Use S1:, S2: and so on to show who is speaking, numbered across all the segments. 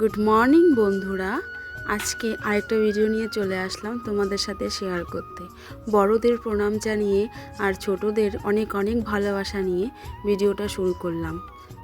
S1: Good morning বন্ধুরা। আজকে আরেকটা ভিডিও নিয়ে চলে আসলাম তোমাদের সাথে শেয়ার করতে। বড়দের প্রণাম জানিয়ে আর ছোটদের অনেক অনেক ভালোবাসা নিয়ে ভিডিওটা শুরু করলাম।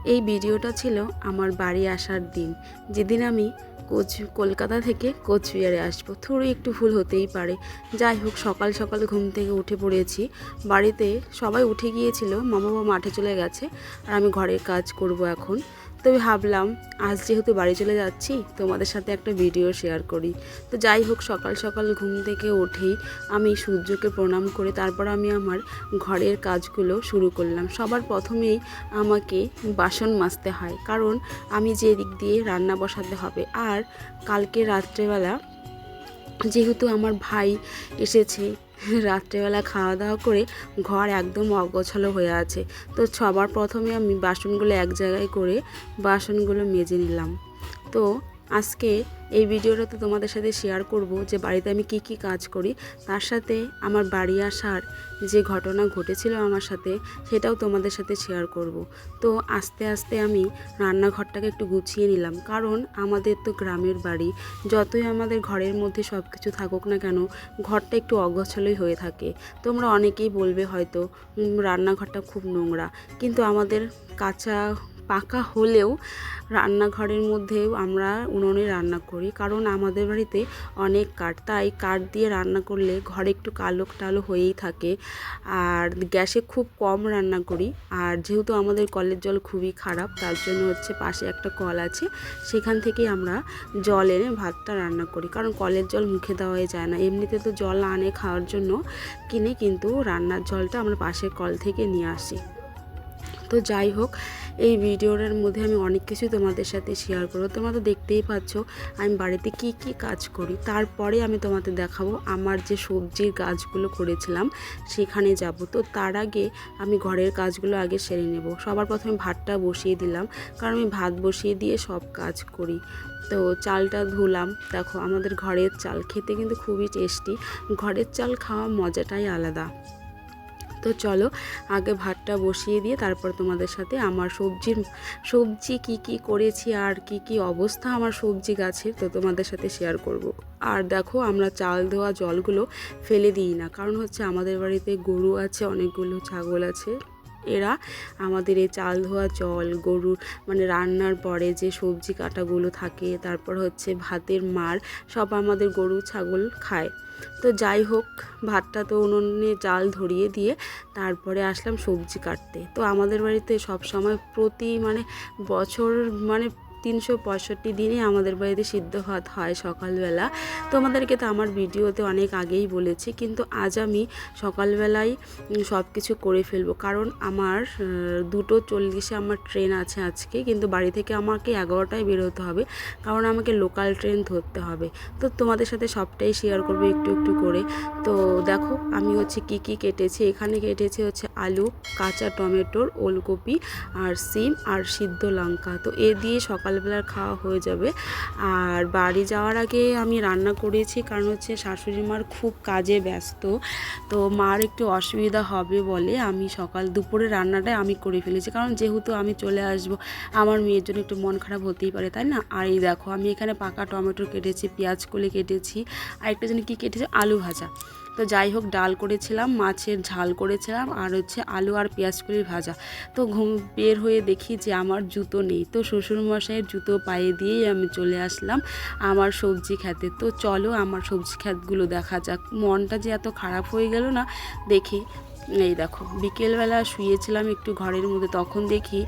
S1: এই ভিডিওটা ছিল আমার বাড়ি আসার দিন। যেদিন আমি কোচ, কলকাতা থেকে কোচবিহারে আসব। থোড়ো একটু ভুল হতেই পারে। যাই হোক, সকাল সকাল ঘুম থেকে উঠে পড়েছি। বাড়িতে সবাই উঠে গিয়েছিল। মামা বাবা মাঠে চলে গেছে। আর আমি ঘরের কাজ করব এখন। তবে ভাবলাম, আজ যেহেতু বাড়ি চলে যাচ্ছি, তোমাদের সাথে একটা ভিডিও শেয়ার করি। তো যাই হোক, সকাল সকাল ঘুম থেকে উঠেই আমি সূর্যকে প্রণাম করে তারপর আমি আমার ঘরের কাজগুলো শুরু করলাম। সবার প্রথমেই আমাকে বাসন মাজতে হয়, কারণ আমি যে দিক দিয়ে রান্না বসাতে হবে। আর কালকে রাত্রেবেলা যেহেতু আমার ভাই এসেছে রাত্রেবেলা খাওয়া দাওয়া করে ঘর একদম অগোছালো হয়ে আছে। তো সবার প্রথমে আমি বাসনগুলো এক জায়গায় করে বাসনগুলো মেজে নিলাম। তো আজকে এই ভিডিওটাতে তোমাদের সাথে শেয়ার করব যে বাড়িতে আমি কি কি কাজ করি। তার সাথে আমার বাড়ি আসার যে ঘটনা ঘটেছিল আমার সাথে, সেটাও তোমাদের সাথে শেয়ার করব। তো আস্তে আস্তে আমি রান্নাঘরটাকে একটু গুছিয়ে নিলাম। কারণ আমাদের তো গ্রামের বাড়ি, যতই আমাদের ঘরের মধ্যে সব কিছু থাকুক না কেন, ঘরটা একটু অগোছালোই হয়ে থাকে। তোমরা অনেকেই বলবে হয়তো রান্নাঘরটা খুব নোংরা। কিন্তু আমাদের কাঁচা পাকা হলেও রান্নাঘরের মধ্যেও আমরা উনুনে রান্না করি, কারণ আমাদের বাড়িতে অনেক কাঠ। তাই কাঠ দিয়ে রান্না করলে ঘরে একটু কালো টালো হয়েই থাকে। আর গ্যাসে খুব কম রান্না করি। আর যেহেতু আমাদের কলের জল খুবই খারাপ, তার জন্য হচ্ছে পাশে একটা কল আছে। সেখান থেকেই আমরা জল এনে ভাতটা রান্না করি। কারণ কলের জল মুখে দেওয়াই যায় না। এমনিতে তো জল আনে খাওয়ার জন্য কিনে, কিন্তু রান্নার জলটা আমরা পাশের কল থেকে নিয়ে আসি। তো যাই হোক, এই ভিডিওটার মধ্যে আমি অনেক কিছুই তোমাদের সাথে শেয়ার করব। তোমরা তো দেখতেই পাচ্ছ আমি বাড়িতে কি কি কাজ করি। তারপরে আমি তোমাদের দেখাবো আমার যে সবজির গাছগুলো করেছিলাম, সেখানে যাব। তো তার আগে আমি ঘরের কাজগুলো আগে সেরে নেব। সবার প্রথমে ভাতটা বসিয়ে দিলাম, কারণ আমি ভাত বসিয়ে দিয়ে সব কাজ করি। তো চালটা ধুলাম। দেখো, আমাদের ঘরের চাল খেতে কিন্তু খুবই টেস্টি। ঘরের চাল খাওয়া মজাটাই আলাদা। তো চলো, আগে ভাতটা বসিয়ে দিয়ে তারপর তোমাদের সাথে আমার সবজির, সবজি কি কি করেছি আর কি কি অবস্থা আমার সবজি গাছের, তো তোমাদের সাথে শেয়ার করব। আর দেখো, আমরা চাল দেওয়া জলগুলো ফেলে দিই না, কারণ হচ্ছে আমাদের বাড়িতে গরু আছে, অনেকগুলো ছাগল আছে এরা আমাদের এই চাল ধোয়া জল, গরুর মানে রান্নার পরে যে সবজি কাটাগুলো থাকে, তারপর হচ্ছে ভাতের মার, সব আমাদের গরু, ছাগল খায়। তো যাই হোক, ভাতটা তো উনুনে জাল ধরিয়ে দিয়ে তারপরে আসলাম সবজি কাটতে। তো আমাদের বাড়িতে সব সময় প্রতি মানে বছর মানে তিনশো পঁয়ষট্টি দিনই আমাদের বাড়িতে সিদ্ধ ভাত হয় সকালবেলা। তোমাদেরকে তো আমার ভিডিওতে অনেক আগেই বলেছি, কিন্তু আজ আমি সকালবেলায় সব কিছু করে ফেলব। কারণ আমার দুটো চল্লিশে আমার ট্রেন আছে আজকে, কিন্তু বাড়ি থেকে আমাকে এগারোটায় বেরোতে হবে, কারণ আমাকে লোকাল ট্রেন ধরতে হবে। তো তোমাদের সাথে সবটাই শেয়ার করব একটু একটু করে। তো দেখো, আমি হচ্ছে কি কি কেটেছি। এখানে কেটেছি হচ্ছে আলু, কাঁচা টমেটোর ওলকপি আর সিম আর সিদ্ধ লঙ্কা। তো এ দিয়ে সকালবেলার খাওয়া হয়ে যাবে। আর বাড়ি যাওয়ার আগে আমি রান্না করেছি, কারণ হচ্ছে শাশুড়ি মার খুব কাজে ব্যস্ত। তো মার একটু অসুবিধা হবে বলে আমি সকাল দুপুরে রান্নাটাই আমি করে ফেলেছি। কারণ যেহেতু আমি চলে আসব, আমার মেয়ের জন্য একটু মন খারাপ হতেই পারে, তাই না? আর এই দেখো, আমি এখানে পাকা টমেটো কেটেছি, পেঁয়াজ কলি কেটেছি আর একটা জন্য কী কেটেছি, আলু ভাজা। তো যাই হোক, ডাল করেছিলাম, মাছের ঝাল করেছিলাম, আর হচ্ছে আলু আর পেঁয়াজ কলির ভাজা। তো ঘুম বের হয়ে দেখি যে আমার জুতো নেই। তো শ্বশুরমশাইয়ের জুতো পায়ে দিয়েই আমি চলে আসলাম আমার সবজি খেতে। তো চলো আমার সবজি ক্ষেতগুলো দেখা যাক। মনটা যে এত খারাপ হয়ে গেল না, দেখি। এই দেখো, বিকেলবেলা শুয়েছিলাম একটু ঘরের মধ্যে, তখন দেখি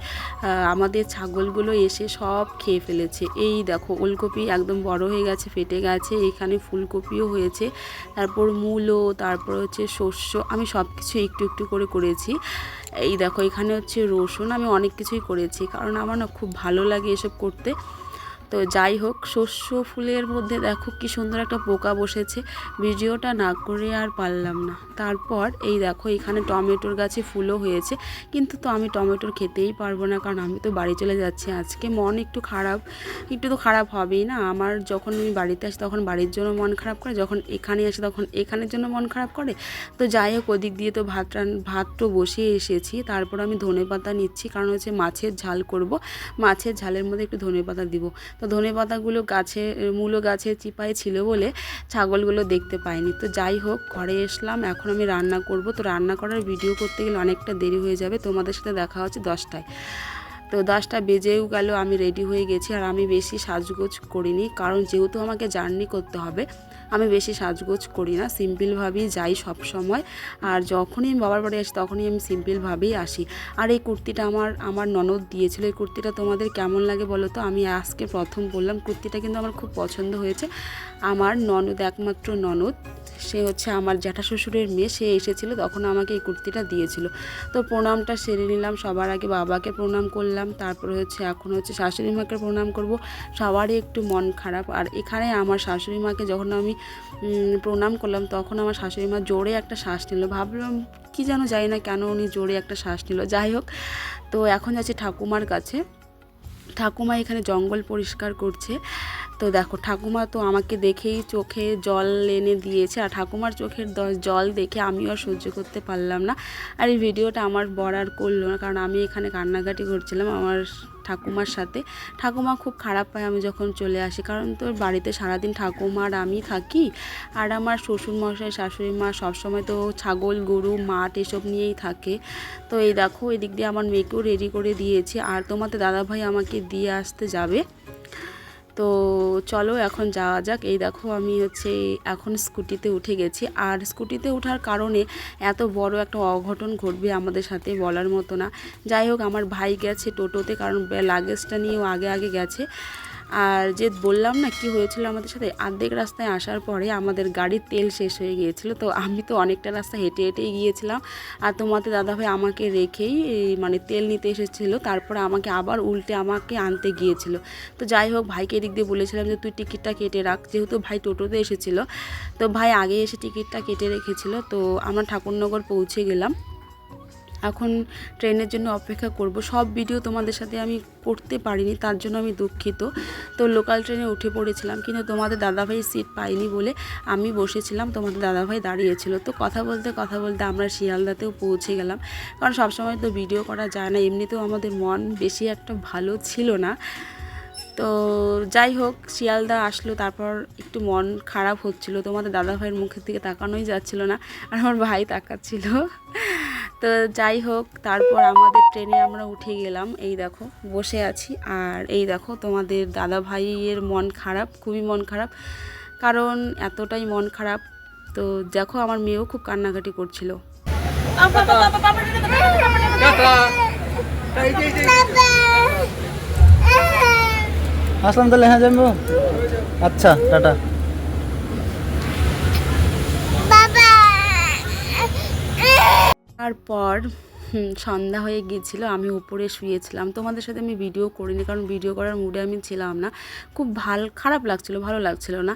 S1: আমাদের ছাগলগুলো এসে সব খেয়ে ফেলেছে। এই দেখো, ওলকপি একদম বড় হয়ে গেছে, ফেটে গেছে, এখানে ফুলকপিও হয়েছে, তারপর মূলো, তারপর হচ্ছে শস্য, আমি সব কিছু একটু একটু করে করেছি। এই দেখো, এখানে হচ্ছে রসুন, আমি অনেক কিছুই করেছি, কারণ আমার না খুব ভালো লাগে এসব করতে। তো যাই হোক, শস্য ফুলের মধ্যে দেখো কি সুন্দর একটা পোকা বসেছে। ভিডিওটা না করে আর পারলাম না। তারপর এই দেখো, এখানে টমেটোর গাছে ফুলও হয়েছে। কিন্তু তো আমি টমেটোর খেতেই পারব না, কারণ আমি তো বাড়ি চলে যাচ্ছি। আজকে মন একটু খারাপ, একটু তো খারাপ হবেই না। আমার যখন আমি বাড়িতে আসি, তখন বাড়ির জন্য মন খারাপ করে, যখন এখানে আসি, তখন এখানের জন্য মন খারাপ করে। তো যাই হোক, ওদিক দিয়ে তো ভাত রান, ভাত তো বসিয়ে এসেছি। তারপর আমি ধনে পাতা নিচ্ছি, কারণ হচ্ছে মাছের ঝাল করব। মাছের ঝালের মধ্যে একটু ধনে পাতা দিব। তো ধনে পাতাগুলো গাছে, মূলো গাছে চিপায় ছিল বলে ছাগলগুলো দেখতে পাইনি। তো যাই হোক, ঘরে এসলাম, এখন আমি রান্না করব। তো রান্না করার ভিডিও করতে গেলে অনেকটা দেরি হয়ে যাবে, তোমাদের সাথে দেখা হচ্ছে দশটায়। তো দশটা বেজেও গেল, আমি রেডি হয়ে গেছি, আর আমি বেশি সাজগোজ করিনি, কারণ যেহেতু আমাকে জার্নি করতে হবে আমি বেশি সাজগোজ করি না সিম্পলভাবেই যাই সব সময়। আর যখনই আমি বাবার বাড়ি আসি, তখনই আমি সিম্পলভাবেই আসি। আর এই কুর্তিটা আমার আমার ননদ দিয়েছিল। এই কুর্তিটা তোমাদের কেমন লাগে বলো তো? আমি আজকে প্রথম বললাম, কুর্তিটা কিন্তু আমার খুব পছন্দ হয়েছে। আমার ননদ একমাত্র ননদ, সে হচ্ছে আমার জ্যাঠা শ্বশুরের মেয়ে, সে এসেছিল, তখন আমাকে এই কুর্তিটা দিয়েছিল। তো প্রণামটা সেরে নিলাম, সবার আগে বাবাকে প্রণাম করলাম, তারপরে হচ্ছে এখন হচ্ছে শাশুড়ি মাকে প্রণাম করব। সবারই একটু মন খারাপ, আর এখানে আমার শাশুড়ি মাকে যখন আমি প্রণাম করলাম। তখন আমার শাশুড়ি মা জোরে একটা শ্বাস নিল। ভাবলাম, কি যেন যাই না কেন উনি জোরে একটা শ্বাস নিল। যাই হোক, তো এখন যাচ্ছে ঠাকুমার কাছে। ঠাকুমা এখানে জঙ্গল পরিষ্কার করছে। তো দেখো ঠাকুমা তো আমাকে দেখেই চোখে জল এনে দিয়েছে, আর ঠাকুমার চোখের জল দেখে আমিও আর সহ্য করতে পারলাম না। আর এই ভিডিওটা আমার বর আর করল না, কারণ আমি এখানে কান্নাকাটি করছিলাম আমার ঠাকুমার সাথে। ঠাকুমা খুব খারাপ পায় আমি যখন চলে আসি, কারণ তোর বাড়িতে সারাদিন ঠাকুমা আর আমি থাকি, আর আমার শ্বশুর মশাই শাশুড়ি মা সবসময় তো ছাগল, গরু, মাঠ এসব নিয়েই থাকে। তো এই দেখো, এদিক দিয়ে আমার মেয়েকেও রেডি করে দিয়েছি, আর তোমাদের দাদাভাই আমাকে দিয়ে আসতে যাবে। তো চলো এখন যাওয়া যাক। এই দেখো আমি হচ্ছে এখন স্কুটিতে উঠে গেছি। আর স্কুটিতে ওঠার কারণে এত বড় একটা অঘটন ঘটবে আমাদের সাথে বলার মতো না। যাই হোক, আমার ভাই গেছে টোটোতে কারণ লাগেজটা নিয়েও আগে আগে গেছে। আর যে বললাম না কি হয়েছিল আমাদের সাথে অর্ধেক রাস্তায় আসার পরে আমাদের গাড়ির তেল শেষ হয়ে গিয়েছিল। তো আমি তো অনেকটা রাস্তা হেঁটে হেঁটেই গিয়েছিলাম। আর তোমাদের দাদাভাই আমাকে রেখেই মানে তেল নিতে এসেছিল। তারপরে আমাকে আবার উল্টে আমাকে আনতে গিয়েছিল। তো যাই হোক, ভাইকে এদিক দিয়ে বলেছিলাম যে, তুই টিকিটটা কেটে রাখ। যেহেতু ভাই টোটোতে এসেছিল। তো ভাই আগে এসে টিকিটটা কেটে রেখেছিল। তো আমরা ঠাকুরনগর পৌঁছে গেলাম। এখন ট্রেনের জন্য অপেক্ষা করব। সব ভিডিও তোমাদের সাথে আমি করতে পারিনি, তার জন্য আমি দুঃখিত। তো লোকাল ট্রেনে উঠে পড়েছিলাম, কিন্তু তোমাদের দাদাভাই সিট পাইনি বলে আমি বসেছিলাম, তোমাদের দাদাভাই দাঁড়িয়েছিল। তো কথা বলতে কথা বলতে আমরা শিয়ালদাতেও পৌঁছে গেলাম, কারণ সবসময় তো ভিডিও করা যায় না, এমনিতেও আমাদের মন বেশি একটা ভালো ছিল না। তো যাই হোক শিয়ালদা আসলো তারপর একটু মন খারাপ হচ্ছিল তোমাদের দাদা ভাইয়ের মুখের দিকে তাকানোই যাচ্ছিল না আর আমার ভাই তাকাচ্ছিল তো যাই হোক তারপর আমাদের ট্রেনে আমরা উঠে গেলাম এই দেখো বসে আছি আর এই দেখো তোমাদের দাদা ভাইয়ের মন খারাপ খুবই মন খারাপ কারণ এতটাই মন খারাপ তো দেখো আমার মেয়েও খুব কান্নাকাটি করছিল
S2: আসলাম তাহলে হ্যাঁ যাব আচ্ছা টাটা।
S1: তারপর সন্ধ্যা হয়ে গিয়েছিল আমি উপরে শুয়েছিলাম। তোমাদের সাথে আমি ভিডিও করিনি কারণ ভিডিও করার মুডে আমি ছিলাম না। খুব ভালো খারাপ লাগছিল ভালো লাগছিল না।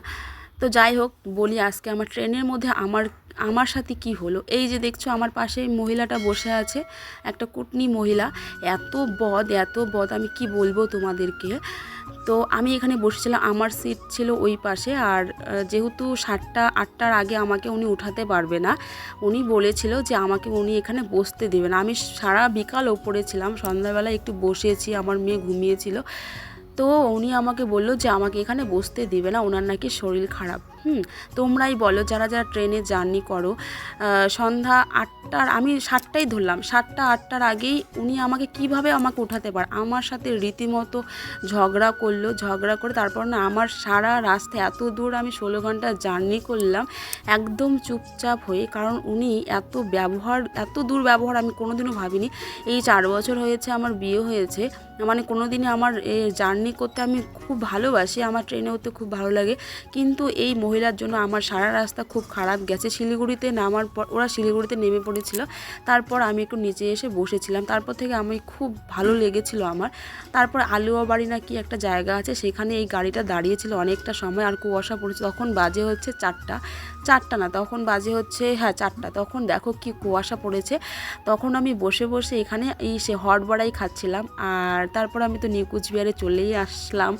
S1: তো যাই হোক বলি আজকে আমার ট্রেনের মধ্যে আমার আমার সাথে কি হলো? এই যে দেখছ, আমার পাশে মহিলাটা বসে আছে, একটা কুটনি মহিলা। এত বদ এত বদ, আমি কি বলব তোমাদেরকে? তো আমি এখানে বসেছিলাম, আমার সিট ছিল ওই পাশে, আর যেহেতু সাতটা, আটটার আগে আমাকে উনি উঠাতে পারবে না, উনি বলেছিল যে আমাকে উনি এখানে বসতে দেবেন আমি সারা বিকাল ওপরে ছিলাম, সন্ধ্যাবেলা একটু বসেছি, আমার মেয়ে ঘুমিয়েছিল। তো উনি আমাকে বলল যে আমাকে এখানে বসতে দেবে না, ওনার নাকি শরীর খারাপ। হুম, তোমরাই বলো, যারা যারা ট্রেনে জার্নি করো সন্ধ্যা আটটার, আমি সাতটাই ধরলাম, সাতটা আটটার আগেই উনি আমাকে কীভাবে আমাকে উঠাতে পারে, আমার সাথে রীতিমতো ঝগড়া করল, ঝগড়া করে তারপর না আমার সারা রাস্তা, এত দূর আমি ষোলো ঘণ্টা জার্নি করলাম, একদম চুপচাপ হয়ে, কারণ উনি এত ব্যবহার, এত দূর ব্যবহার আমি কোনোদিনও ভাবিনি, এই চার বছর হয়েছে আমার বিয়ে হয়েছে মানে কোনোদিনই আমার জার্নি করতে আমি খুব ভালোবাসি, আমার ট্রেনে উঠতে খুব ভালো লাগে, কিন্তু এই মহিলার জন্য আমার সারা রাস্তা খুব খারাপ গেছে। শিলিগুড়িতে নামার পর ওরা শিলিগুড়িতে নেমে পড়েছিল। তারপর আমি একটু নিচে এসে বসেছিলাম। তারপর থেকে আমি খুব ভালো লেগেছিল আমার। তারপর আলুয়া বাড়ি না কি একটা জায়গা আছে, সেখানে এই গাড়িটা দাঁড়িয়েছিল অনেকটা সময় আর কুয়াশা পড়েছে। তখন বাজে হচ্ছে চারটা। চারটা না, তখন বাজে হচ্ছে হ্যাঁ চারটা। তখন দেখো কি কুয়াশা পড়েছে। তখন আমি বসে বসে এখানে এই সে হট বড়াই খাচ্ছিলাম। আর তারপর আমি তো নিউ কুচবিহারে চলেই আসলাম।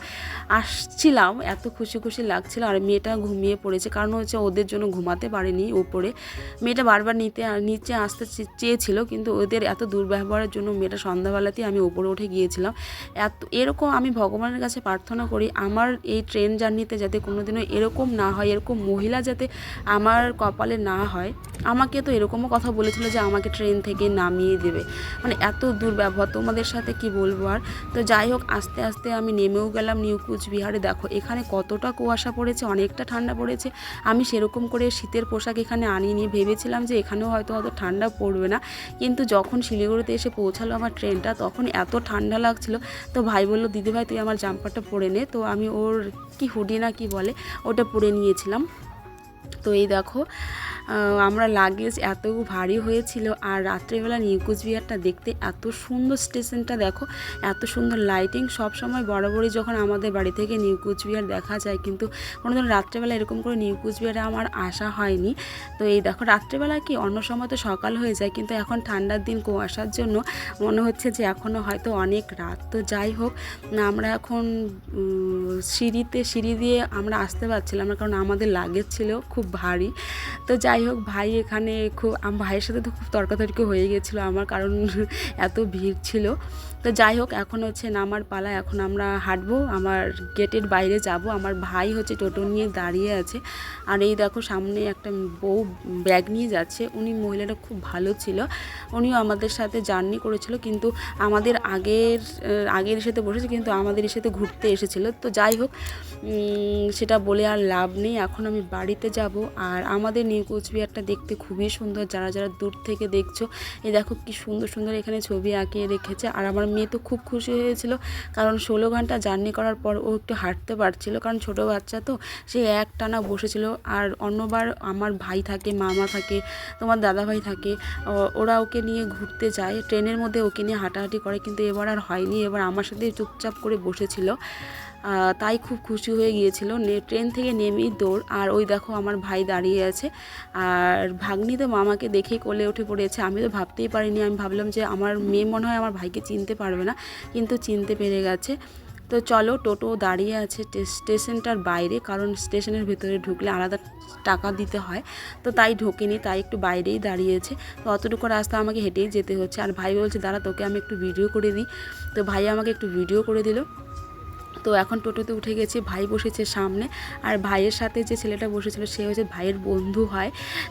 S1: আসছিলাম, এত খুশি খুশি লাগছিল। আর মেয়েটা ঘুমিয়ে পড়েছে। কারণ হচ্ছে ওদের জন্য ঘুমাতে পারেনি ওপরে মেয়েটা বারবার নিতে, নিচে আসতে চেয়েছিল, কিন্তু ওদের এত দুর্ব্যবহারের জন্য মেয়েটা সন্ধ্যাবেলাতেই আমি ওপরে উঠে গিয়েছিলাম। এত, এরকম আমি ভগবানের কাছে প্রার্থনা করি, আমার এই ট্রেন জার্নিতে যাতে কোনোদিনও এরকম না হয়, এরকম মহিলা যাতে আমার কপালে না হয়, আমাকে তো এরকমও কথা বলেছিল যে আমাকে ট্রেন থেকে নামিয়ে দেবে। মানে এত দুর্ব্যবহার, তোমাদের সাথে কি বলব আর? তো যাই হোক, আস্তে আস্তে আমি নেমেও গেলাম নিউ কুচবিহারে। দেখো, এখানে কতটা কুয়াশা পড়েছে, অনেকটা ঠান্ডা পড়েছে। আমি সেরকম করে শীতের পোশাক এখানে আনিনি। ভেবেছিলাম যে এখানেও হয়তো অত ঠান্ডা পড়বে না। কিন্তু যখন শিলিগুড়িতে এসে পৌঁছালো আমার ট্রেনটা, তখন এত ঠান্ডা লাগছিল। তো ভাই বলল দিদিভাই তুই আমার জাম্পারটা পরে নে। তো আমি ওর কি হুডি না কি বলে, ওটা পরে নিয়েছিলাম। তো এই দেখো আমরা লাগেজ এত ভারী হয়েছিল আর রাত্রেবেলা নিউ কুচবিহারটা দেখতে এত সুন্দর স্টেশনটা দেখো, এত সুন্দর লাইটিং সব সময় বরাবরই যখন আমাদের বাড়ি থেকে নিউ কুচবিহার দেখা যায়, কিন্তু কোনোদিন রাত্রেবেলা এরকম করে নিউ কুচবিহারে আমার আসা হয়নি। তো এই দেখো, রাত্রেবেলা কি অন্য সময় তো সকাল হয়ে যায়, কিন্তু এখন ঠান্ডার দিন কুয়াশার জন্য মনে হচ্ছে যে এখনও হয়তো অনেক রাত। তো যাই হোক, আমরা এখন সিঁড়িতে, সিঁড়ি দিয়ে আমরা আসতে পারছিলাম না, কারণ আমাদের লাগেজ ছিল খুব ভারী। তো যাই হোক, ভাই এখানে খুব ভাইয়ের সাথে তো খুব তর্কাতর্কি হয়ে গেছিল। আমার কারণ এত ভিড় ছিল। তো যাই হোক, এখন হচ্ছে নামার পালা, এখন আমরা হাঁটবো, আমার গেটের বাইরে যাব, আমার ভাই হচ্ছে টোটো নিয়ে দাঁড়িয়ে আছে, আর এই দেখো সামনে একটা বউ ব্যাগ নিয়ে যাচ্ছে, উনি মহিলাটা খুব ভালো ছিল, উনিও আমাদের সাথে জার্নি করেছিল, কিন্তু আমাদের আগের আগের সাথে বসেছে, কিন্তু আমাদের সাথে ঘুরতে এসেছিল, তো যাই হোক সেটা বলে আর লাভ নেই, এখন আমি বাড়িতে যাব, আর আমাদের নিউ কোচবিহারটা দেখতে খুবই সুন্দর, যারা যারা দূর থেকে দেখছ, এই দেখো কি সুন্দর সুন্দর এখানে ছবি আঁকিয়ে রেখেছে, আর আমার মেয়ে তো খুব খুশি হয়েছিল। কারণ ষোলো ঘণ্টা জার্নি করার পর ও একটু হাঁটতে পারছিল। কারণ ছোট বাচ্চা তো, সে এক টানা বসেছিল। আর অন্যবার আমার ভাই থাকে, মামা থাকে, তোমার দাদা ভাই থাকে ওরা ওকে নিয়ে ঘুরতে যায়। ট্রেনের মধ্যে ওকে নিয়ে হাঁটাহাঁটি করে, কিন্তু এবার আর হয়নি। এবার আমার সাথে চুপচাপ করে বসেছিল। তাই খুব খুশি হয়ে গিয়েছিল। নে ট্রেন থেকে নেমেই দৌড়। আর ওই দেখো আমার ভাই দাঁড়িয়ে আছে। আর ভাগ্নি তো মামাকে দেখেই কোলে উঠে পড়েছে। আমি তো ভাবতেই পারিনি। আমি ভাবলাম যে আমার মেয়ে মনে হয় আমার ভাইকে চিনতে পারবে না, কিন্তু চিনতে পেরে গেছে। তো চলো, টোটো দাঁড়িয়ে আছে স্টেশনটার বাইরে, কারণ স্টেশনের ভেতরে ঢুকলে আলাদা টাকা দিতে হয়। তো তাই ঢোকেনি, তাই একটু বাইরেই দাঁড়িয়েছে। তো অতটুকু রাস্তা আমাকে হেঁটেই যেতে হচ্ছে। আর ভাই বলছে, দাঁড়া, তোকে আমি একটু ভিডিও করে দিই। তো ভাই আমাকে একটু ভিডিও করে দিল। তো এখন টোটোতে উঠে গেছি, ভাই বসেছে সামনে। আর ভাইয়ের সাথে যে ছেলেটা বসেছিল, সে হচ্ছে ভাইয়ের বন্ধু হয়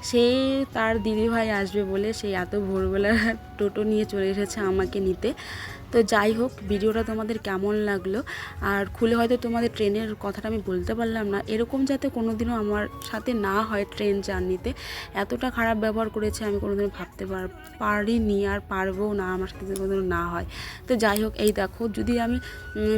S1: সে তার দিদি ভাই আসবে বলে সে এত ভোরবেলা টোটো নিয়ে চলে এসেছে আমাকে নিতে। তো যাই হোক, ভিডিওটা তোমাদের কেমন লাগল? আর খুলে হয়তো তোমাদের ট্রেনের কথাটা আমি বলতে পারলাম না। এরকম যাতে কোনোদিনও আমার সাথে না হয় ট্রেন জার্নিতে, এতটা খারাপ ব্যবহার করেছে আমি কোনোদিনও ভাবতে পার, পারিনি আর পারব না, আমার সাথে কোনোদিনও না হয়। তো যাই হোক, এই দেখো, যদি আমি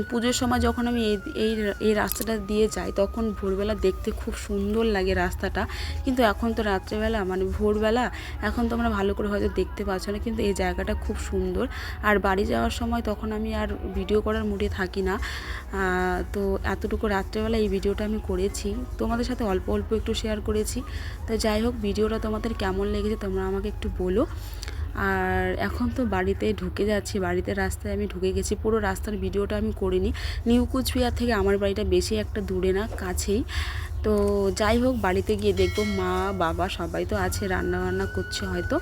S1: পুজোর সময় যখন আমি এই এই এই রাস্তাটা দিয়ে যাই, তখন ভোরবেলা দেখতে খুব সুন্দর লাগে রাস্তাটা। কিন্তু এখন তো রাত্রেবেলা মানে ভোরবেলা, এখন তোমরা ভালো করে হয়তো দেখতে পাচ্ছ না, কিন্তু এই জায়গাটা খুব সুন্দর। আর বাড়ি যাওয়ার সময় তখন আমি আর ভিডিও করার মুডে থাকি না। তো এতটুকু রাত্রেবেলা এই ভিডিওটা আমি করেছি। তোমাদের সাথে অল্প অল্প একটু শেয়ার করেছি। তো যাই হোক ভিডিওটা তোমাদের কেমন লেগেছে তোমরা আমাকে একটু বলো। আর এখন তো বাড়িতে ঢুকে যাচ্ছি, বাড়িতে রাস্তায় আমি ঢুকে গেছি। পুরো রাস্তার ভিডিওটা আমি করিনি। নিউ কুচবিহার থেকে আমার বাড়িটা বেশি একটা দূরে না, কাছেই। তো যাই হোক, বাড়িতে গিয়ে দেখব মা, বাবা সবাই তো আছে রান্না বান্না করছে হয়তো।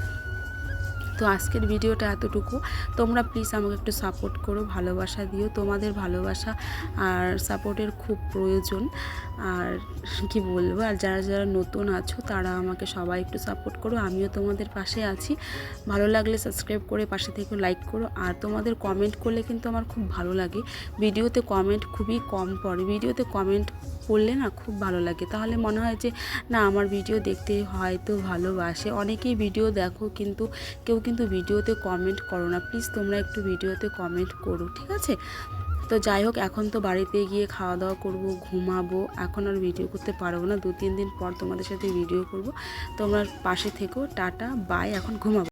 S1: তো আজকের ভিডিওটা এতটুকু। তোমরা প্লিজ আমাকে একটু সাপোর্ট করো, ভালোবাসা দিও। তোমাদের ভালোবাসা আর সাপোর্টের খুব প্রয়োজন। আর কি বলব, আর যারা যারা নতুন আছো তারা আমাকে সবাই একটু সাপোর্ট করো। আমিও তোমাদের পাশে আছি। ভালো লাগলে সাবস্ক্রাইব করে পাশে থেকে লাইক করো। আর তোমাদের কমেন্ট করলে কিন্তু আমার খুব ভালো লাগে। ভিডিওতে কমেন্ট খুবই কম পড়ে। ভিডিওতে কমেন্ট করলে না খুব ভালো লাগে। তাহলে মনে হয় যে, না, আমার ভিডিও দেখতে হয়তো ভালোবাসে। অনেকেই ভিডিও দেখো কিন্তু কেউ কিন্তু ভিডিওতে কমেন্ট করো না। প্লিজ তোমরা একটু ভিডিওতে কমেন্ট করো, ঠিক আছে? তো যাই হোক, এখন তো বাড়িতে গিয়ে খাওয়া দাওয়া করব, ঘুমাবো। এখন আর ভিডিও করতে পারব না। দু তিন দিন পর তোমাদের সাথে ভিডিও করব। তোমরা পাশে থেকো। টাটা বাই এখন ঘুমাবো।